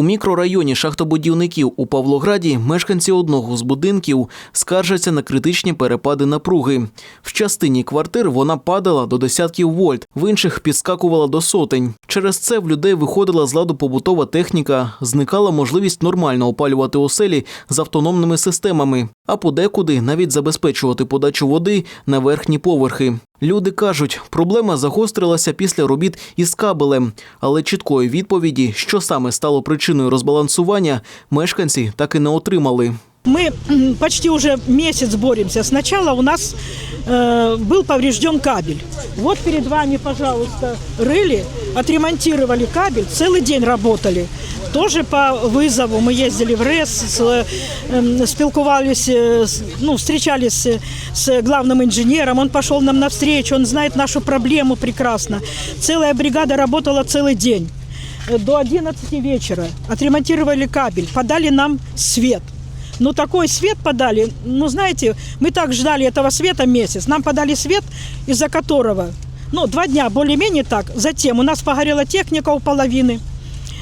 У мікрорайоні шахтобудівників у Павлограді мешканці одного з будинків скаржаться на критичні перепади напруги. В частині квартир вона падала до десятків вольт, в інших підскакувала до сотень. Через це в людей виходила з ладу побутова техніка, зникала можливість нормально опалювати оселі з автономними системами, а подекуди навіть забезпечувати подачу води на верхні поверхи. Люди кажуть, проблема загострилася після робіт із кабелем, але чіткої відповіді, що саме стало причиною розбалансування, мешканці так і не отримали. Мы м, почти уже месяц боремся. Сначала у нас э, был поврежден кабель. Вот перед вами, пожалуйста, рыли, отремонтировали кабель, целый день работали. Тоже по вызову мы ездили в РЭС, с, э, спілкувались, ну, встречались с главным инженером, он пошел нам навстречу, он знает нашу проблему прекрасно. Целая бригада работала целый день э, до 11 вечера. Отремонтировали кабель, подали нам свет. Ну, такой свет подали. Ну, знаете, мы так ждали этого света месяц. Нам подали свет, из-за которого, ну, два дня более-менее так. Затем у нас погорела техника у половины.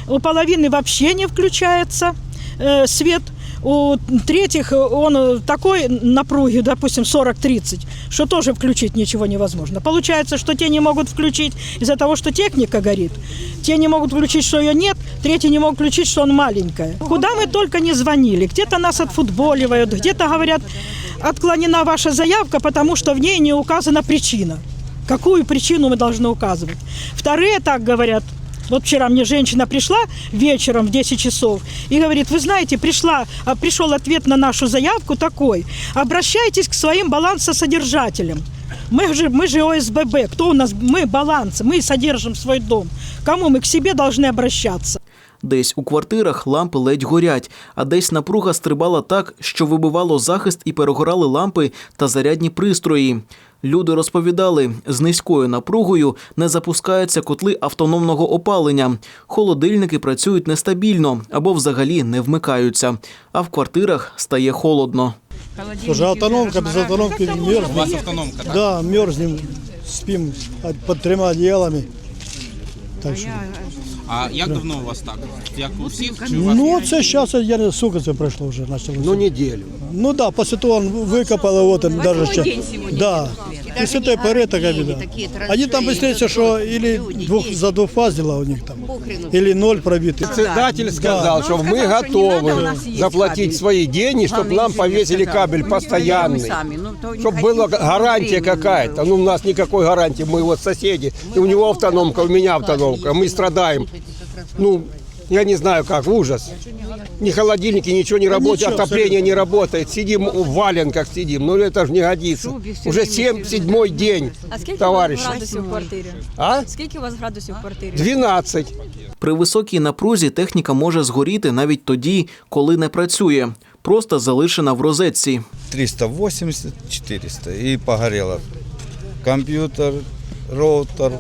У половины вообще не включается э, свет. У третьих э, он э, такой напруги, допустим, 40-30, что тоже включить ничего невозможно. Получается, что те не могут включить из-за того, что техника горит. Те не могут включить, что ее нет, третьи не могут включить, что он маленькая. Куда мы только не звонили. Где-то нас отфутболивают, где-то говорят, отклонена ваша заявка, потому что в ней не указана причина. Какую причину мы должны указывать? Вторые так говорят, вот вчера мне женщина пришла вечером в 10 часов и говорит, вы знаете, пришла, а, пришел ответ на нашу заявку такой, обращайтесь к своим балансосодержателям. Мы же, мы же ОСББ, кто у нас, мы баланс, мы содержим свой дом. Кому мы к себе должны обращаться? Десь у квартирах лампи ледь горять, а десь напруга стрибала так, що вибивало захист і перегорали лампи та зарядні пристрої. Люди розповідали, з низькою напругою не запускаються котли автономного опалення. Холодильники працюють нестабільно або взагалі не вмикаються, а в квартирах стає холодно. Уже автономка, без автономки У мерзнем. вас автономка, так? Да, мерзнем, спим от- под тремя. Так що. А як давно у вас так? Як у всіх? Чи у вас? Ну, це зараз, я не сука, це пройшло вже почалося. Ну, неделю. Ну да, після того он викопали, вот он даже ще. Да. І з цієї пори така біда. Вони там быстрее, що или двох, за двофазила у них там, или ноль пробитий. Председатель сказал, что мы готовы заплатить свои деньги, чтобы нам повесили кабель постоянный. Чтобы была гарантия какая-то. Ну, у нас никакой гарантии. Мы вот соседи. И у него автономка, у меня автономка. Мы страдаем. Ну, я не знаю как, ужас. Ни холодильники, ничего не работает, ничего, отопление не работает. Сидим в валенках сидим. Ну, это же не годится. Уже семь, седьмой день, А скільки у товарищи. вас градусів в квартирі? А? Скільки у вас градусів в квартирі? 12. При високій напрузі техніка може згоріти навіть тоді, коли не працює, просто залишена в розетці. 380-400 и погорело. Компьютер, роутер,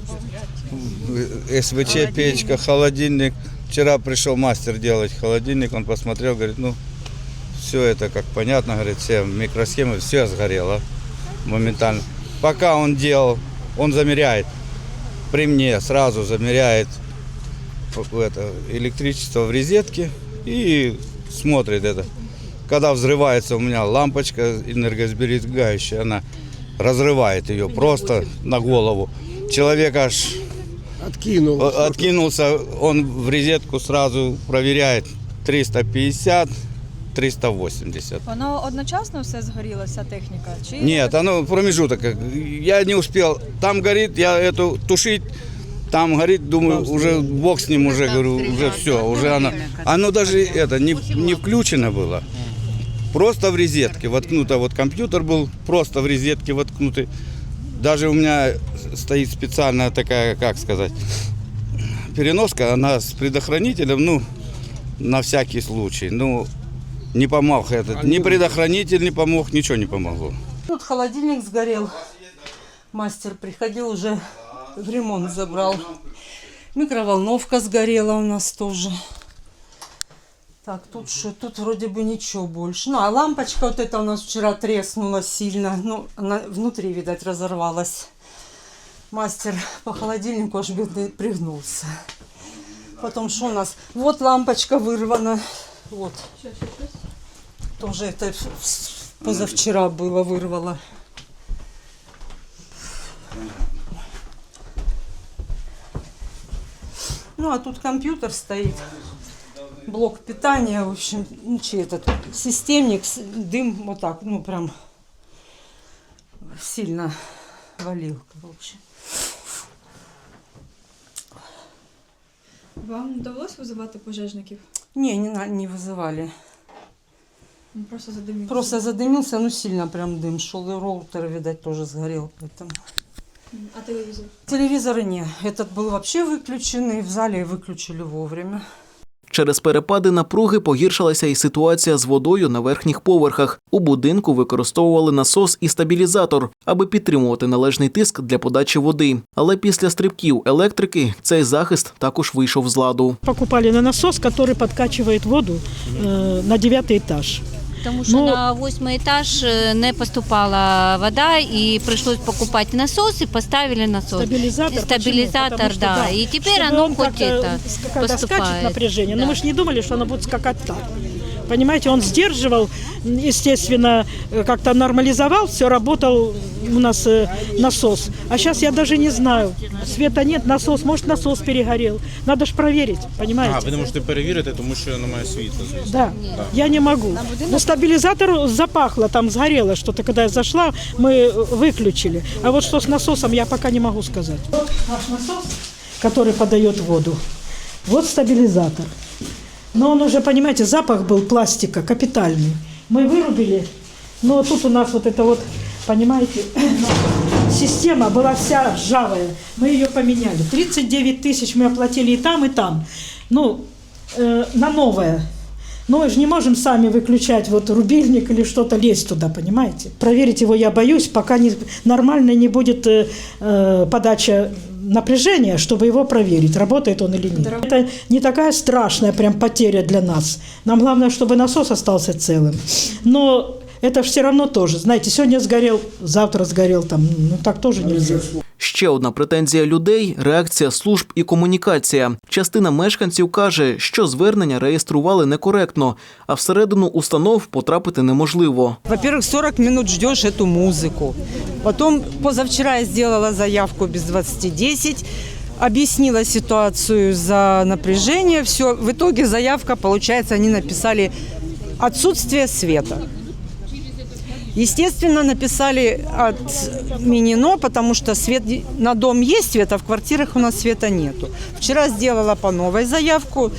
СВЧ, печка, холодильник. Вчера пришел мастер делать холодильник, он посмотрел, говорит, ну, все это, как понятно, говорит, все микросхемы, все сгорело моментально. Пока он делал, он замеряет. При мне сразу замеряет это, электричество в розетке и смотрит это. Когда взрывается у меня лампочка энергосберегающая, она разрывает ее просто на голову. Человек аж Откинул. э, откинулся, он в розетку сразу проверяет 350, 380. Воно одночасно все згоріло, вся техніка? Чи Нет, оно промежуток. Я не успел. Там горит, я эту тушить. Там горит, думаю, уже бог с ним уже, говорю, уже все, уже оно. Оно даже это не, не включено было. Просто в розетке воткнуто. Вот компьютер был просто в розетке воткнутый. Даже у меня стоит специальная такая, как сказать, переноска, она с предохранителем, ну, на всякий случай. Ну, не помог этот, ни предохранитель не помог, ничего не помогло. Тут холодильник сгорел. Мастер приходил уже в ремонт забрал. Микроволновка сгорела у нас тоже. Так, тут что? Тут вроде бы ничего больше. Ну, а лампочка вот эта у нас вчера треснула сильно. Ну, она внутри, видать, разорвалась. Мастер по холодильнику аж бедный пригнулся. Потом что у нас? Вот лампочка вырвана. Вот. Тоже это в- позавчера было вырвало. Ну, а тут компьютер стоит. Блок питания, в общем, ну, чей этот системник, с- дым вот так, ну, прям сильно валил, короче. Вам вдалося визивати пожежників? Не, не, на- не вызывали. Ну, Просто задимівся. Просто задымился, ну сильно прям дым шел, и роутер, видать, тоже сгорел. Поэтому. А телевізор? Телевизора не. Этот был вообще выключен, и в зале выключили вовремя. Через перепади напруги погіршилася і ситуація з водою на верхніх поверхах. У будинку використовували насос і стабілізатор, аби підтримувати належний тиск для подачі води. Але після стрибків електрики цей захист також вийшов з ладу. Покупали на насос, который подкачивает воду э, на девятый этаж. Тому що Ну- на восьмий етаж е, не поступала вода, і прийшлось покупати насос, і поставили насос. Стабилизатор. Стабилизатор, Почему? Потому да. что, И теперь чтобы оно он хоть как-то, это с- когда скачет поступает. напряжение, но Да. мы же не думали, что оно будет скакать так. Понимаете, он сдерживал, естественно, э, как-то нормализовал, все работал у нас э, насос. А сейчас я даже не знаю, света нет, насос, может насос перегорел. Надо ж проверить, понимаете? А, ви не можете перевірити, тому що немає світла, звісно. Да, я не могу. Но стабилизатор запахло, там сгорело что-то. Когда я зашла, мы выключили. А вот что с насосом, я пока не могу сказать. Вот наш насос, который подает воду. Вот стабилизатор. Но он уже, понимаете, запах был пластика капитальный. Мы вырубили, но тут у нас вот это вот, понимаете, система была вся ржавая. Мы ее поменяли. 39 тысяч мы оплатили и там, и там. Ну, э, на новое. Но мы же не можем сами выключать вот рубильник или что-то лезть туда, понимаете? Проверить его я боюсь, пока не, нормально не будет э, э, подача напряжения, чтобы его проверить, работает он или нет. Это не такая страшная прям потеря для нас. Нам главное, чтобы насос остался целым. Но это все равно тоже. Знаете, сегодня сгорел, завтра сгорел там. Ну так тоже нельзя. Ще одна претензія людей реакція служб і комунікація. Частина мешканців каже, що звернення реєстрували некоректно, а всередину установ потрапити неможливо. Во-первых, 40 минут ждешь эту музыку. Потом позавчера я сделала заявку без 20.10, объяснила ситуацию за напряжение. Все, в итоге заявка, получается, они написали отсутствие света. Естественно, написали отменено, потому что свет на дом есть свет, а в квартирах у нас света нету. Вчера сделала по новой заявку.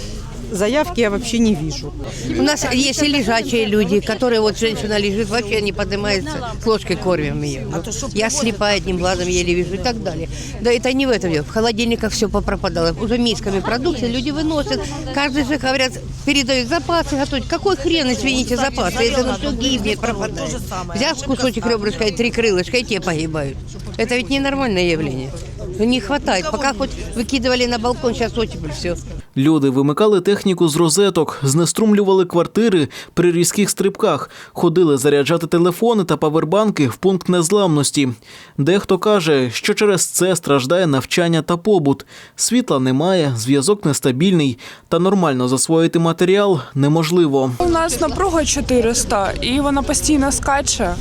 Заявки я вообще не вижу. У нас есть и лежачие люди, которые вот женщина лежит, вообще не поднимается, с ложкой кормим ее. Я слепая одним глазом еле вижу и так далее. Да это не в этом дело. В холодильниках все попропадало. Уже мисками продукции люди выносят. Каждый же, говорят, передают запасы готовить. Какой хрен, извините, запасы? Это ну все гибнет, пропадает. Взял кусочек ребрышка и три крылышка, и те погибают. Это ведь ненормальное явление. Не хватает. Пока хоть выкидывали на балкон, сейчас оттепель, все. Люди вимикали техніку з розеток, знеструмлювали квартири при різких стрибках, ходили заряджати телефони та павербанки в пункт незламності. Дехто каже, що через це страждає навчання та побут. Світла немає, зв'язок нестабільний, та нормально засвоїти матеріал неможливо. У нас напруга 400 і вона постійно скаче.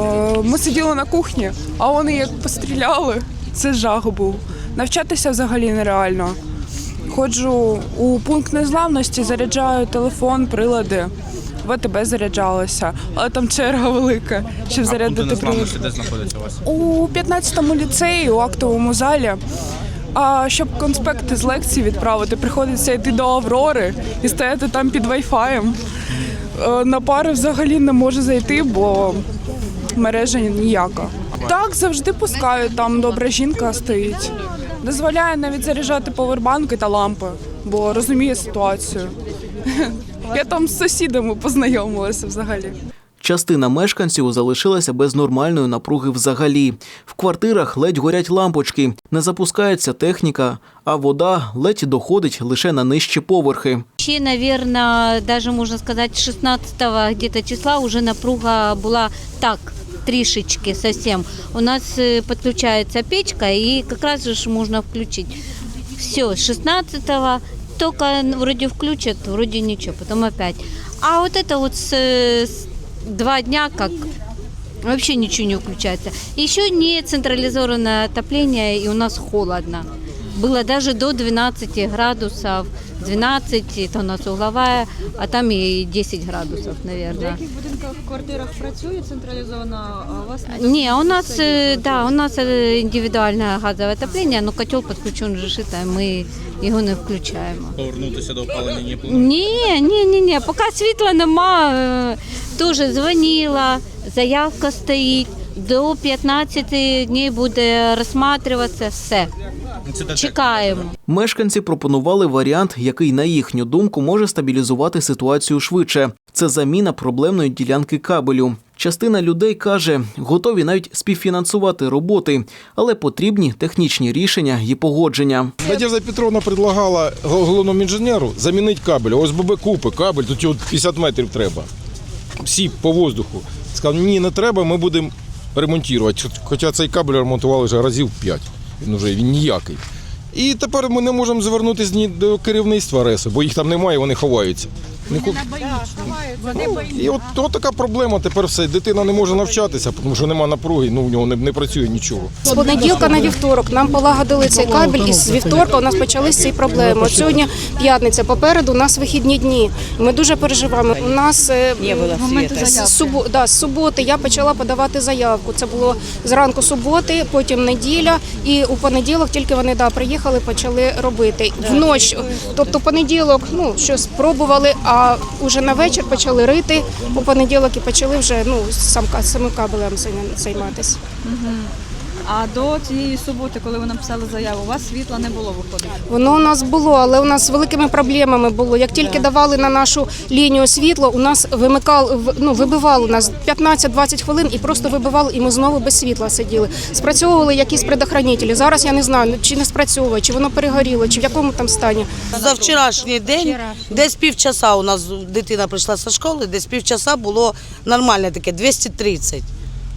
Е, Ми сиділи на кухні, а вони як постріляли. Це жах був. Навчатися взагалі нереально. Ходжу у пункт незламності, заряджаю телефон, прилади. В АТБ заряджалася, але там черга велика, щоб А зарядити незламності прилад. де знаходяться у вас? У 15-му ліцеї, у актовому залі. А щоб конспекти з лекцій відправити, приходиться йти до Аврори і стояти там під вайфаєм. Е, На пари взагалі не можу зайти, бо мережа ніяка. Так, завжди пускають, там добра жінка стоїть. Дозволяє навіть заряджати повербанки та лампи, бо розуміє ситуацію. Я там з сусідами познайомилася взагалі. Частина мешканців залишилася без нормальної напруги взагалі. В квартирах ледь горять лампочки, не запускається техніка, а вода ледь доходить лише на нижчі поверхи. Ще, наверное, даже можна сказати, 16 где-то числа уже напруга була так, трішечки совсем. У нас е, підключається печка і якраз же ж можна включити. Все, 16-го только вроде включат, вроде ничего, потом опять. А вот это вот с, с два дня как вообще ничего не включается. Еще не централизованное отопление, и у нас холодно Было даже до 12 градусов. 12 это у нас угловая, а там и 10 градусов, В наверное. деяких будинках, квартирах працює централізовано, а у вас не Не, у нас, э, да, у нас э, индивидуальное газовое отопление, но котел подключен же шито, ми його не включаємо. Повернутися до опалення не плануєте? Ні, ні, ні, ні. Поки світла нема, е, теж дзвонила, заявка стоїть. До 15 днів буде розсматриватися все. Чекаємо. Мешканці пропонували варіант, який, на їхню думку, може стабілізувати ситуацію швидше. Це заміна проблемної ділянки кабелю. Частина людей каже, готові навіть співфінансувати роботи, але потрібні технічні рішення і погодження. Надежда Петровна предлагала головному інженеру замінити кабель. ОСББ купи кабель, тут його 50 метрів треба. Всі по воздуху. Сказав, ні, не треба, ми будемо ремонтувати. Хоча цей кабель ремонтували вже разів 5. Він вже він ніякий. І тепер ми не можемо звернутися до керівництва РЕСу, бо їх там немає, вони ховаються. Не ку- І от, от така проблема. Тепер все. Дитина не може навчатися, тому що немає напруги, ну в нього не, не працює нічого. З понеділка на вівторок нам полагодили цей кабель, і з вівторка у нас почались ці проблеми. От сьогодні п'ятниця, попереду у нас вихідні дні. Ми дуже переживаємо. У нас е, з, субо- да, з суботи я почала подавати заявку. Це було зранку суботи, потім неділя, і у понеділок тільки вони да, приїхали, почали робити. Вночі, тобто понеділок, ну щось пробували, а вже на вечір почали рити у понеділок і почали вже ну сам самим кабелем займатися. А до цієї суботи, коли ви написали заяву, у вас світла не було виходить. Воно у нас було, але у нас з великими проблемами було. Як тільки давали на нашу лінію світло, у нас вимикали, ну, вибивали нас 15-20 хвилин і просто вибивали, і ми знову без світла сиділи. Спрацьовували якісь предохранителі. Зараз я не знаю, чи не спрацьовує, чи воно перегоріло, чи в якому там стані. За вчорашній день десь півчаса у нас дитина прийшла зі школи, десь півчаса було нормальне таке 230.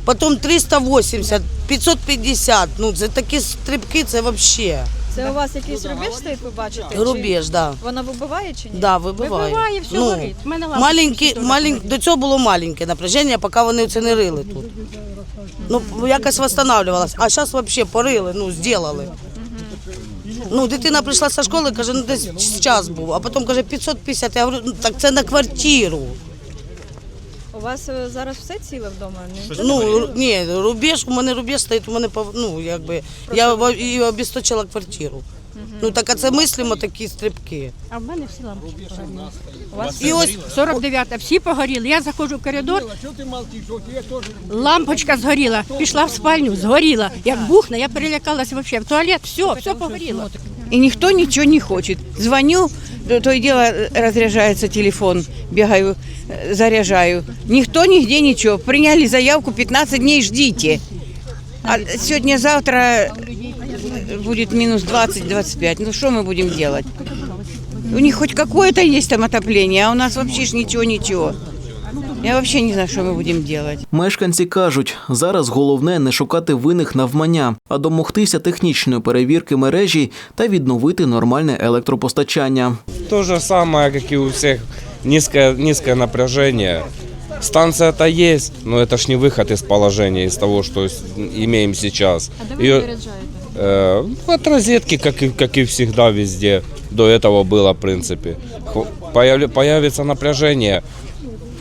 Потім 380, 550. Ну це такі стрибки, це взагалі. Це у вас якийсь рубеж стоїть, ви бачите? Чи Рубеж, да. Вона вибиває чи ні? Да, вибиває. Вибиває, все ну, горить. Мене лампочки Маленькі, теж маленькі, до цього було маленьке напряження, поки вони це не рили тут. Ну, якось відновлювалося. А зараз взагалі порили, ну, зробили. Ну, дитина прийшла зі школи, каже, ну десь час був, а потім каже 550. Я говорю, ну так це на квартиру. У вас е, зараз все ціле вдома? Ні? Ну, ру- ні, рубеж, у мене рубеж стоїть, у мене пов- ну, якби, я і обісточила квартиру. Ну, так а це мислимо такі стрибки. А в мене всі лампочки погоріли. У вас І ось 49-та, всі погоріли. Я заходжу в коридор, лампочка згоріла, пішла в спальню, згоріла. Як бухне, я перелякалася взагалі. В туалет, все, все погоріло И никто ничего не хочет. Звоню, то, то и дело э, разряжается телефон, бегаю, э, заряжаю. Никто нигде ничего. Приняли заявку 15 дней, ждите. А сегодня-завтра э, будет минус 20-25. Ну что мы будем делать? У них хоть какое-то есть там отопление, а у нас вообще ж ничего-ничего. Я вообще не знаю, что мы будем делать. Мешканці кажуть, зараз головне не шукати винних навмання, а домогтися технічної перевірки мережі та відновити нормальне електропостачання. То же самое, как и у всех, низкое, низкое напряжение. Станция-то есть, но это ж не выход из положения, из того, что с- имеем сейчас. А де ви Её- заряджаєте? э, от розетки, как и, как и всегда везде, до этого было, в принципе. Хв- появля- появится напряжение,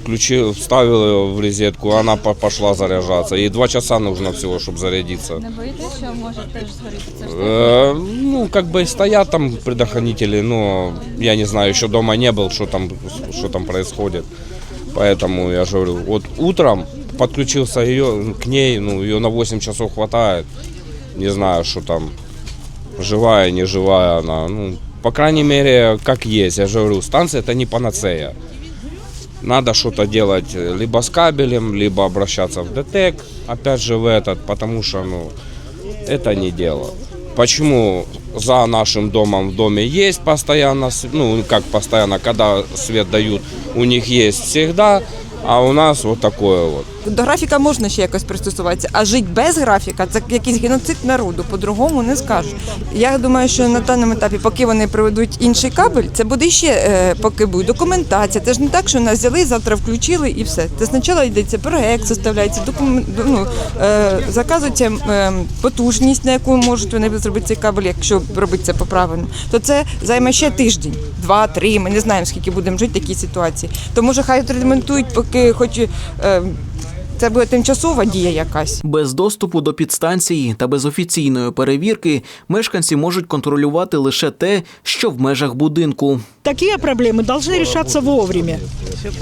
включил, вставил ее в розетку, она по- пошла заряжаться. И два часа нужно всего, чтобы зарядиться. Не боїтесь, що може теж згоріти? Це ж Э, ну, как бы стоят там предохранители, но я не знаю, еще дома не был, что там, что там происходит. Поэтому я же говорю, вот утром подключился ее к ней, ну, ее на 8 часов хватает. Не знаю, что там, живая, не живая она. Ну, по крайней мере, как есть. Я же говорю, станция это не панацея. Надо что-то делать э, либо с кабелем, либо обращаться в ДТЭК, опять же в этот, потому что, ну, это не дело. Почему за нашим домом в доме есть постоянно, ну как постоянно, когда свет дают, у них есть всегда, а у нас вот такое вот. До графіка можна ще якось пристосуватися, а жити без графіка це якийсь геноцид народу, по-другому не скажеш. Я думаю, що на даному етапі, поки вони приведуть інший кабель, це буде ще е, поки буде документація. Це ж не так, що нас взяли, завтра включили і все. Це спочатку йдеться проект, составляється документ, ну, е, заказується е, потужність, на яку можуть вони зробити цей кабель, якщо робити це по-правильному, то це займе ще тиждень, два-три. Ми не знаємо, скільки будемо жити в такій ситуації. То може хай відремонтують, поки хоч це буде тимчасова дія якась. Без доступу до підстанції та без офіційної перевірки мешканці можуть контролювати лише те, що в межах будинку. Такие проблемы должны решаться вовремя.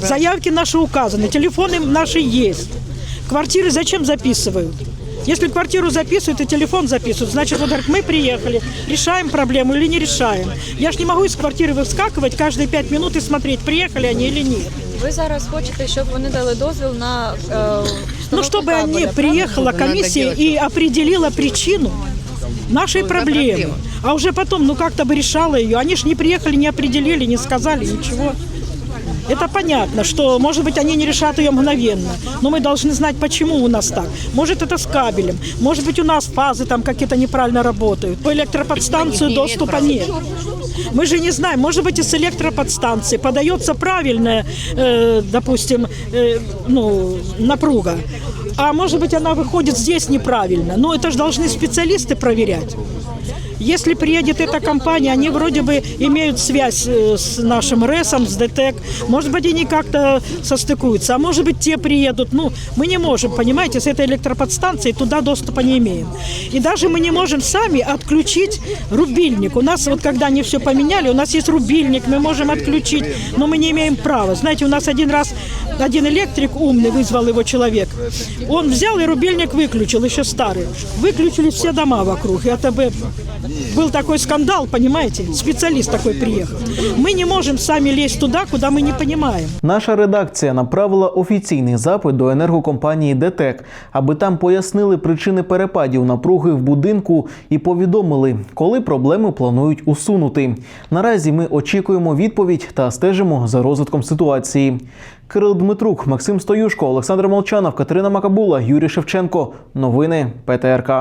Заявки наши указаны, телефоны наши есть. Квартиры зачем записывают? Если квартиру записывают и телефон записывают, значит, вот говорят, мы приехали, решаем проблему или не решаем. Я ж не могу из квартиры выскакивать каждые пять минут и смотреть, приехали они или нет. Ви зараз хочете, щоб вони дали дозвіл на е, Ну, чтобы они приехала комиссия и определила причину нашей проблемы. А уже потом, ну, как-то бы решала ее. Они ж не приехали, не определили, не сказали ничего. Это понятно, что, может быть, они не решат ее мгновенно, но мы должны знать, почему у нас так. Может, это с кабелем, может быть, у нас фазы там какие-то неправильно работают. По электроподстанцию доступа нет. Мы же не знаем, может быть, и с электроподстанции подается правильная, э, допустим, э, ну, напруга, а может быть, она выходит здесь неправильно. Но это же должны специалисты проверять. Если приедет эта компания, они вроде бы имеют связь э, с нашим РЭСом, с ДТЭК. Может быть, они как-то состыкуются. А может быть, те приедут. Ну, мы не можем, понимаете, с этой электроподстанции туда доступа не имеем. И даже мы не можем сами отключить рубильник. У нас, вот когда они все поменяли, у нас есть рубильник, мы можем отключить, но мы не имеем права. Знаете, у нас один раз один электрик умный, вызвал его человек. Он взял и рубильник выключил, еще старый. Выключили все дома вокруг. И бы был такой скандал, понимаете? Специалист такой приехал. Мы не можем сами лезть туда, куда мы не понимаем. Наша редакція направила офіційний запит до енергокомпанії ДТЕК, аби там пояснили причини перепадів напруги в будинку і повідомили, коли проблеми планують усунути. Наразі ми очікуємо відповідь та стежимо за розвитком ситуації. Кирил Дмитрук, Максим Стоюшко, Олександр Молчанов, Катерина Макабула, Юрій Шевченко. Новини ПТРК.